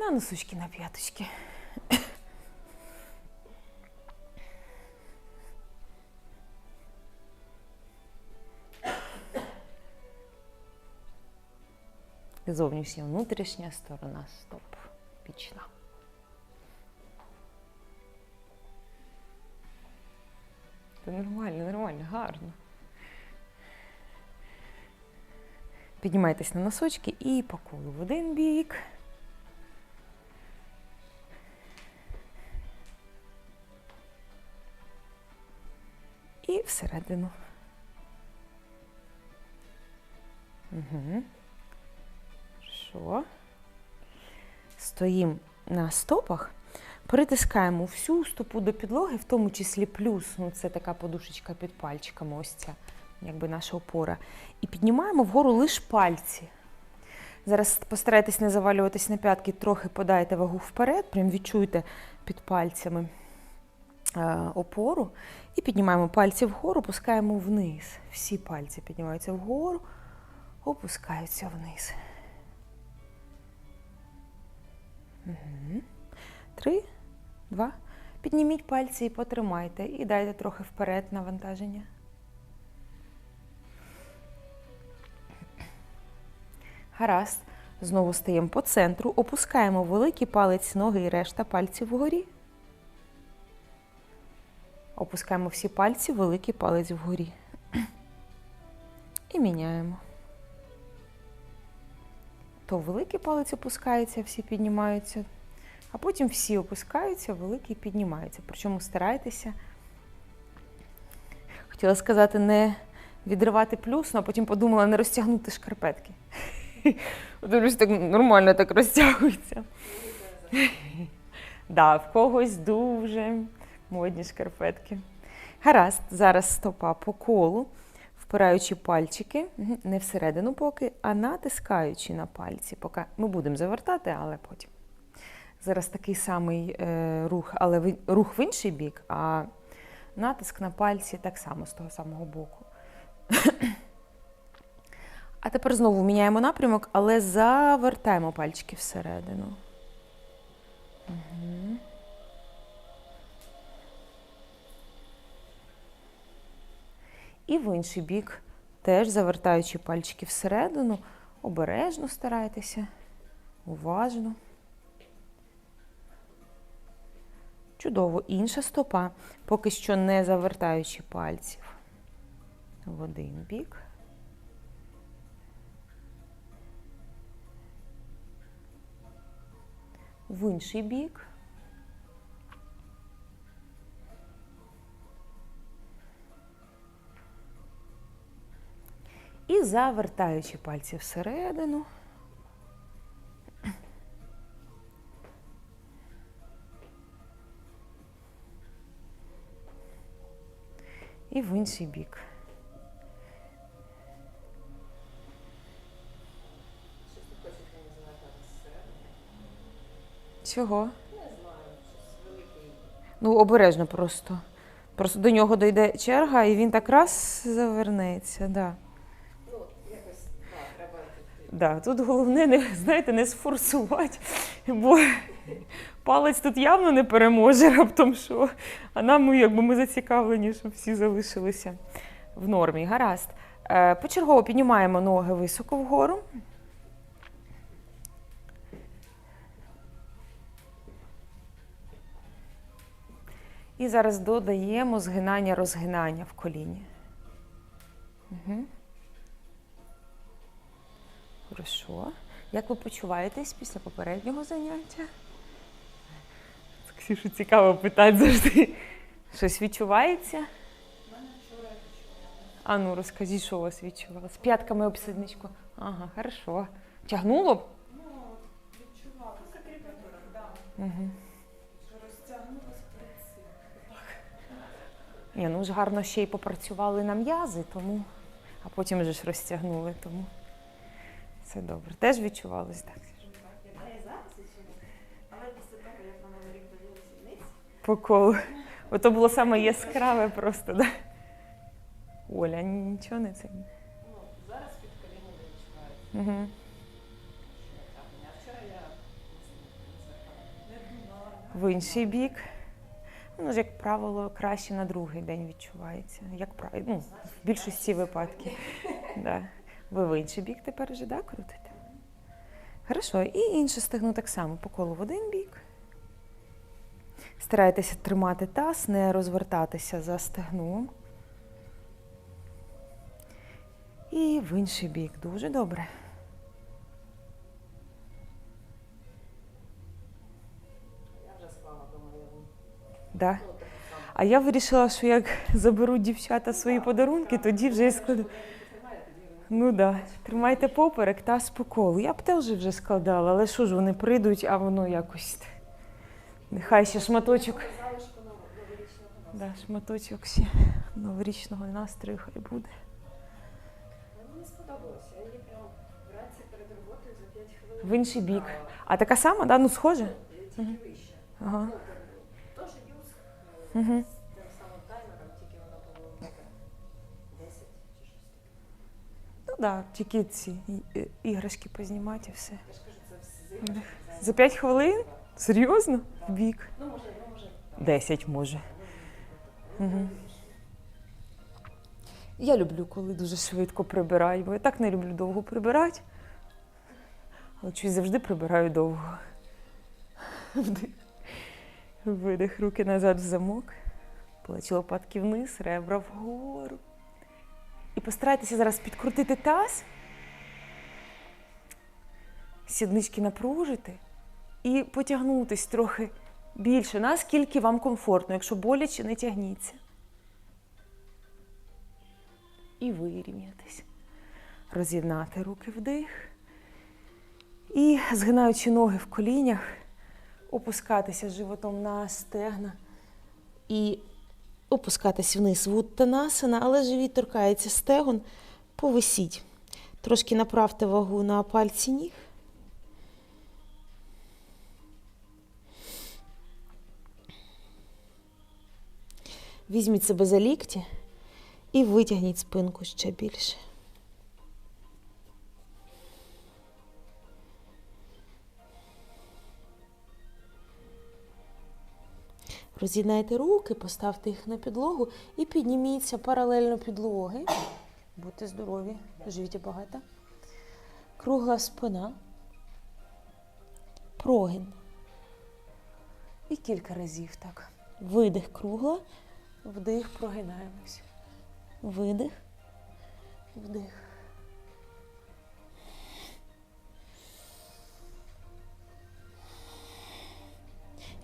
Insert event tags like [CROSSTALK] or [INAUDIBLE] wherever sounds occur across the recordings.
На носочки, на п'яточки. Зовнішня, внутрішня сторона стоп. Пічна. Це нормально, нормально, гарно. Піднімайтесь на носочки і по колу в один бік. Всередину. Угу. Що? Стоїмо на стопах, притискаємо всю стопу до підлоги, в тому числі плюс, ну це така подушечка під пальчиками, ось ця, якби наша опора. І піднімаємо вгору лише пальці. Зараз постарайтесь не завалюватись на п'ятки, трохи подайте вагу вперед, прям відчуйте під пальцями опору. І піднімаємо пальці вгору, опускаємо вниз. Всі пальці піднімаються вгору, опускаються вниз. Три, два. Підніміть пальці і потримайте. І дайте трохи вперед навантаження. Гаразд. Знову стаємо по центру, опускаємо великий палець ноги і решта пальців вгорі. Опускаємо всі пальці, великий палець вгорі. І міняємо. То великий палець опускається, всі піднімаються, а потім всі опускаються, великий піднімається. Причому старайтеся, хотіла сказати, не відривати плюс, а потім подумала не розтягнути шкарпетки. [LAUGHS] Дивлюсь, так нормально так розтягується. [LAUGHS] Да, в когось дуже модні шкарпетки. Гаразд, зараз стопа по колу, впираючи пальчики, не всередину поки, а натискаючи на пальці. Поки ми будемо завертати, але потім. Зараз такий самий е, рух, але в, рух в інший бік, а натиск на пальці так само з того самого боку. А тепер знову міняємо напрямок, але завертаємо пальчики всередину. Угу. І в інший бік, теж завертаючи пальчики всередину, обережно старайтеся, уважно. Чудово. Інша стопа, поки що не завертаючи пальців в один бік. В інший бік. І завертаючи пальці всередину. І в інший бік. Чого? Ну, обережно просто. Просто до нього дійде черга, і він так раз завернеться. Да. Да, тут головне, не, знаєте, не сфорсувати, бо палець тут явно не переможе раптом що. А нам ну, якби ми зацікавлені, щоб всі залишилися в нормі. Гаразд. Е, Почергово піднімаємо ноги високо вгору. І зараз додаємо згинання, розгинання в коліні. Угу. Хорошо. Як ви почуваєтесь після попереднього заняття? Ксюшу цікаво питати завжди. Щось відчувається? А ну розкажіть, що у вас відчувалося. П'ятками об сідничку. Ага, хорошо. Тягнуло б? Ну, відчувала. Угу. Ні, ну ж гарно ще й попрацювали на м'язи, тому, а потім вже ж розтягнули, тому це добре. Теж відчувалось так. По колу. Ото було саме яскраве просто, да? Оля, нічого не це. ну, зараз під коліном не відчуваю. В інший бік. Ж, як правило, краще на другий день відчувається. Як правило, ну, в більшості випадків. Да. Ви в інший бік тепер вже да, крутите? Хорошо. І інше стегно так само по колу в один бік. Старайтеся тримати таз, не розвертатися за стегном. І в інший бік. Дуже добре. Я Да. А я вирішила, що як заберуть дівчата свої подарунки, тоді вже і складу. Ну да. тримайте поперек та по. Я б теж вже складала, але що ж вони прийдуть, а воно якось. Нехай ще шматочок. Да, шматочок ще новорічного настрою хай буде. Мені сподобалося. Я її прям вранці перед роботою за 5 хвилин. В інший бік. А така сама, да? ну схоже? Тільки вище. Ага. Тож юз е, Угу. з тим самим таймером, тільки воно було таке 10 чи щось таке. Ну так, да, тільки ці і- іграшки познімати і все. За 5 хвилин? Серйозно? В бік. Ну, може, ну, може. 10 може. Угу. Я люблю, коли дуже швидко прибирають, бо я так не люблю довго прибирати. Але щось завжди прибираю довго. Вдих. Видих, руки назад в замок. Плечі лопатки вниз, ребра вгору. І постарайтеся зараз підкрутити таз, сіднички напружити і потягнутись трохи більше, наскільки вам комфортно. Якщо боляче, не тягніться. І вирівнятись. Роз'єднати руки вдих. І згинаючи ноги в колінях, опускатися животом на стегна і опускатись вниз в уттанасана, але живіт торкається стегон, повисіть. Трошки направте вагу на пальці ніг. Візьміть себе за лікті і витягніть спинку ще більше. Роз'єднайте руки, поставте їх на підлогу і підніміться паралельно підлоги. Будьте здорові, живіть багато. Кругла спина. Прогин. І кілька разів так. Видих кругла, вдих, прогинаємось. Видих, вдих.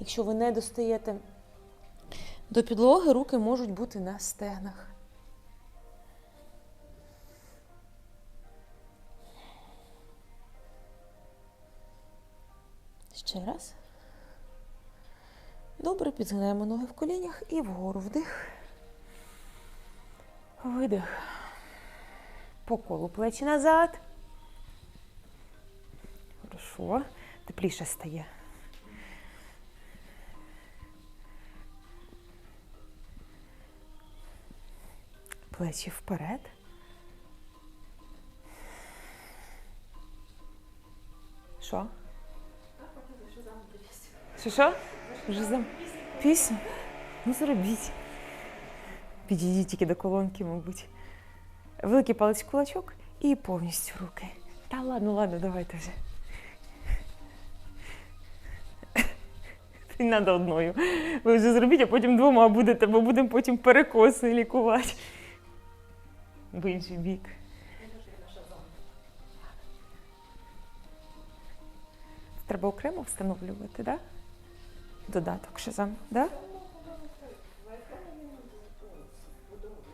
Якщо ви не достаєте до підлоги, руки можуть бути на стегнах. Ще раз. Добре, підзгинаємо ноги в колінях і вгору вдих. Видих. По колу плечі назад. Хорошо. Тепліше стає. Плечі вперед. Що? Що що? Вже зам... Пісню? Ну зробіть. Підійдіть тільки до колонки, мабуть. Великий палець кулачок і повністю руки. Та ладно, ладно, давайте вже. Не треба одною. Ви вже зробіть, а потім двома будете, бо будемо потім перекоси лікувати. В інший бік. Треба окремо встановлювати? Да? Додаток Шазам, да?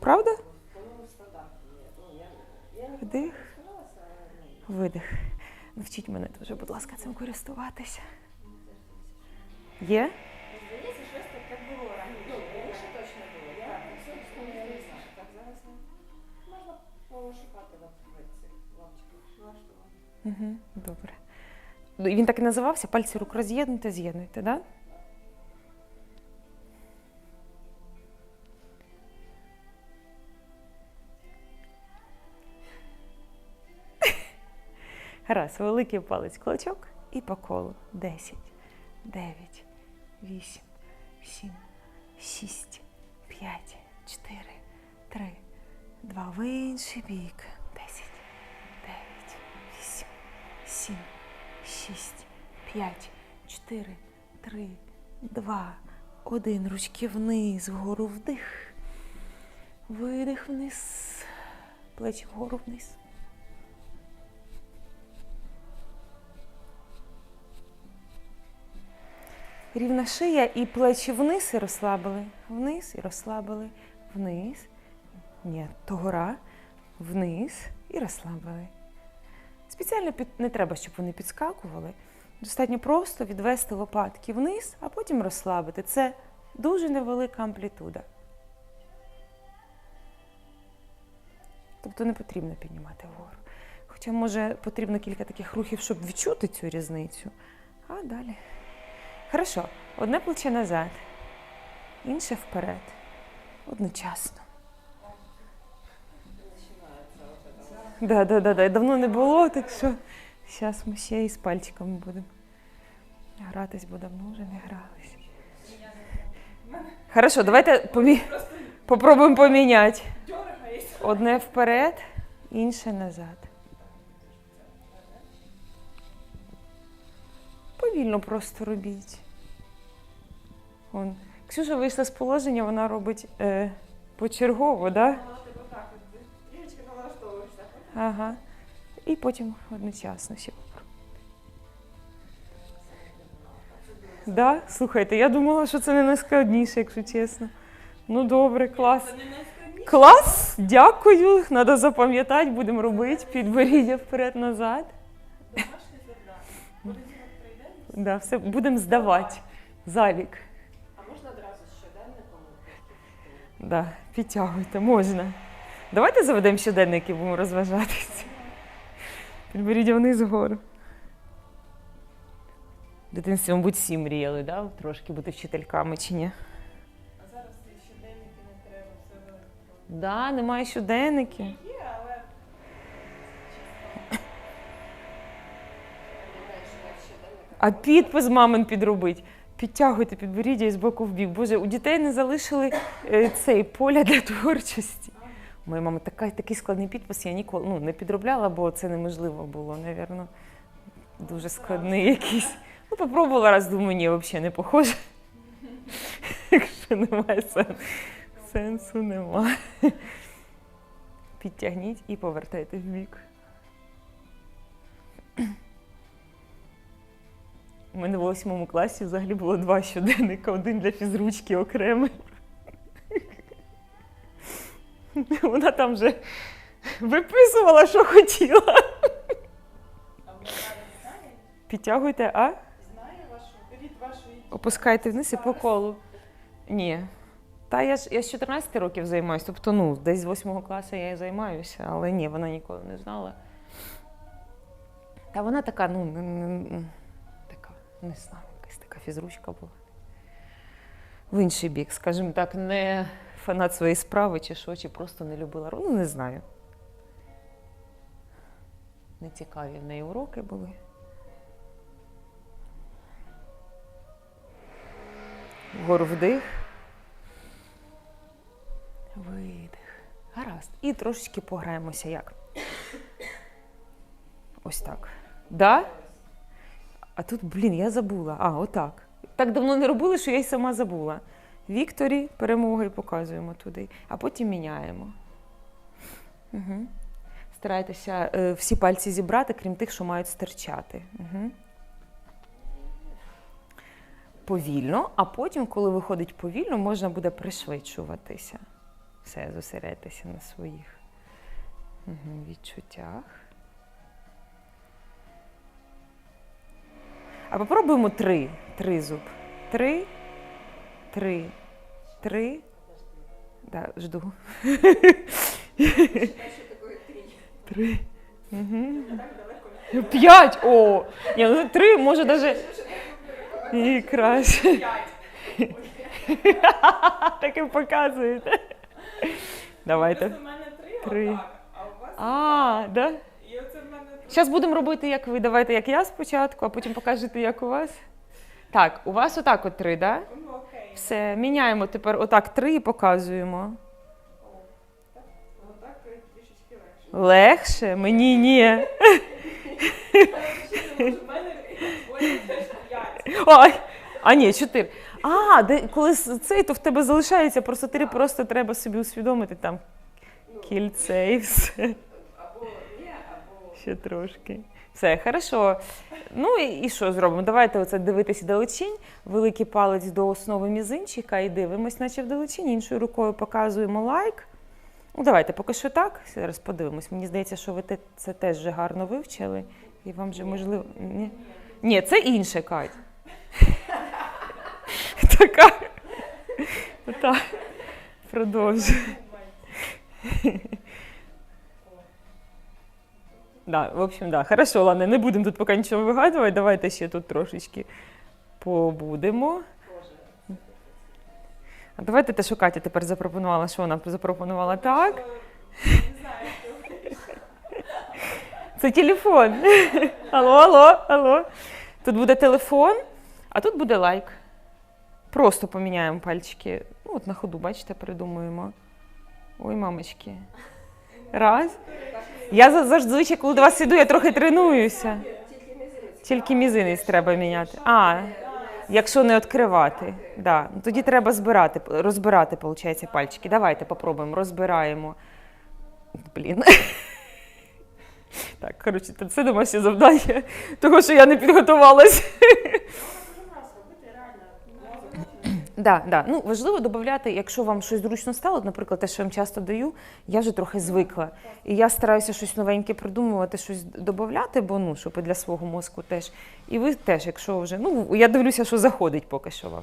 Правда? Вдих, видих. Навчіть мене дуже, будь ласка, цим користуватися. Є? Добре. Ну, Він так і називався? Пальці рук роз'єднуйте, з'єднуйте, так? Да? [LAUGHS] Раз, великий палець кулачок і по колу. Десять, дев'ять, вісім, сім, шість, п'ять, чотири, три, два. В інший бік. Шість, п'ять, чотири, три, два, один. Ручки вниз, вгору вдих. Видих вниз. Плечі вгору вниз. Рівна шия і плечі вниз і розслабили. Вниз і розслабили. Вниз. Ні, то гора. Вниз і розслабили. Спеціально під... не треба, щоб вони підскакували. Достатньо просто відвести лопатки вниз, а потім розслабити. Це дуже невелика амплітуда. Тобто не потрібно піднімати вгору. Хоча, може, потрібно кілька таких рухів, щоб відчути цю різницю. А далі. Хорошо. Одне плече назад, інше вперед. Одночасно. Да, да, да, да. Давно не було, так що зараз ми ще і з пальчиками будемо. Гратись, бо давно вже не грались. Хорошо, давайте помі... попробуємо поміняти. Одне вперед, інше назад. Повільно просто робіть. Ксюша вийшла з положення, вона робить е, почергово, да? Так налаштовуєшся. Ага. І потім одночасно ще. Да? Слухайте, я думала, що це не найскладніше, якщо чесно. Ну добре, клас. Клас, дякую. Треба запам'ятати, будемо робити. Підборіддя вперед-назад. Да, все, будемо здавати. Залік. А можна одразу щоденником? Да, підтягуйте, можна. Давайте заведемо щоденники, будемо розважатися. Підборіддя вниз вгору. В дитинстві, мабуть, всі мріяли, да? трошки бути вчительками чи ні? А зараз ці щоденники не треба, все в електронному. Да, немає щоденників. Є, але... А підпис мамин підробить. Підтягуйте підборіддя із боку в бік. Боже, у дітей не залишили е, цей поля для творчості. У моєї мами така, такий складний підпис, я ніколи ну, не підробляла, бо це неможливо було, напевно. Дуже складний якийсь. Ну, попробувала раз, думаю, ні, взагалі не похоже. Якщо немає сенсу, сенсу немає. Підтягніть і повертайте в бік. У мене в восьмому класі взагалі було два щоденника, один для фізручки окремий. [LAUGHS] Вона там вже виписувала, що хотіла. А вона знає? Підтягуйте, а? Знає вашу, рід вашої Опускайте вниз і по колу. Ні. Та я ж я з 14 років займаюся, тобто ну, десь з 8 класу я і займаюся, але ні, вона ніколи не знала. Та вона така, ну, не- не- така, не знаю, якась така фізручка була. В інший бік, скажімо так, не фанат своєї справи чи що, чи просто не любила. Ну, не знаю. Нецікаві в неї уроки були. Вгору вдих. Видих. Гаразд. І трошечки пограємося як. Ось так. Да? А тут, блін, я забула. А, отак. Так давно не робили, що я й сама забула. Вікторі перемоги показуємо туди, а потім міняємо. Угу. Старайтеся е, всі пальці зібрати, крім тих, що мають стирчати. Угу. Повільно, а потім, коли виходить повільно, можна буде пришвидшуватися. Все, зосередьтеся на своїх угу, відчуттях. А попробуємо три. Три зуб. Три, три, три. Да, жду. Три. Угу. П'ять! О! Ні, ну три, може навіть і краще. п'ять. Так і показуєте. Давайте. Мене три, а у вас А, да? Зараз будемо робити, як ви. Давайте, як я спочатку, а потім покажете, як у вас. Так, у вас отак от три, да? Все, міняємо тепер отак три і показуємо. Отак трішечки легше. Легше? Мені ні. Ой, а ні, чотири. А, де, коли цей, то в тебе залишається просто три, просто треба собі усвідомити там кільце і все. Ще трошки. Все, хорошо. Ну і, і що зробимо? Давайте оце дивитися далечінь. Великий палець до основи мізинчика і дивимось, наче вдалечінь. Іншою рукою показуємо лайк. Ну, давайте поки що так. Зараз подивимось. Мені здається, що ви це теж вже гарно вивчили. І вам вже можливо. Ні, Ні це інше, Кать. [LAUGHS] Така. Так. Продовжуй. Да, в общем, да. Хорошо, ладно, не будемо тут поки нічого вигадувати. Давайте ще тут трошечки побудемо. А давайте те, що Катя тепер запропонувала, що вона запропонувала так. Це телефон. Алло, алло, алло. Тут буде телефон, а тут буде лайк. Просто поміняємо пальчики. Ну, от на ходу, бачите, придумуємо. Ой, мамочки. Раз. Я за- зазвичай, коли до вас іду, я трохи тренуюся. тільки мізинець. Треба міняти. А, якщо не відкривати. Да. Тоді треба збирати, розбирати, виходить, пальчики. Давайте попробуємо, розбираємо. Блін. Так, коротше, це домашнє завдання, [LAUGHS] того, що я не підготувалась. Можна робити реально мозок. Да, да. Ну, важливо додати, якщо вам щось зручно стало, наприклад, те, що я вам часто даю, я вже трохи звикла. І я стараюся щось новеньке придумувати, щось додати, бо ну, щоб і для свого мозку теж. І ви теж, якщо вже. Ну, я дивлюся, що заходить поки що вам.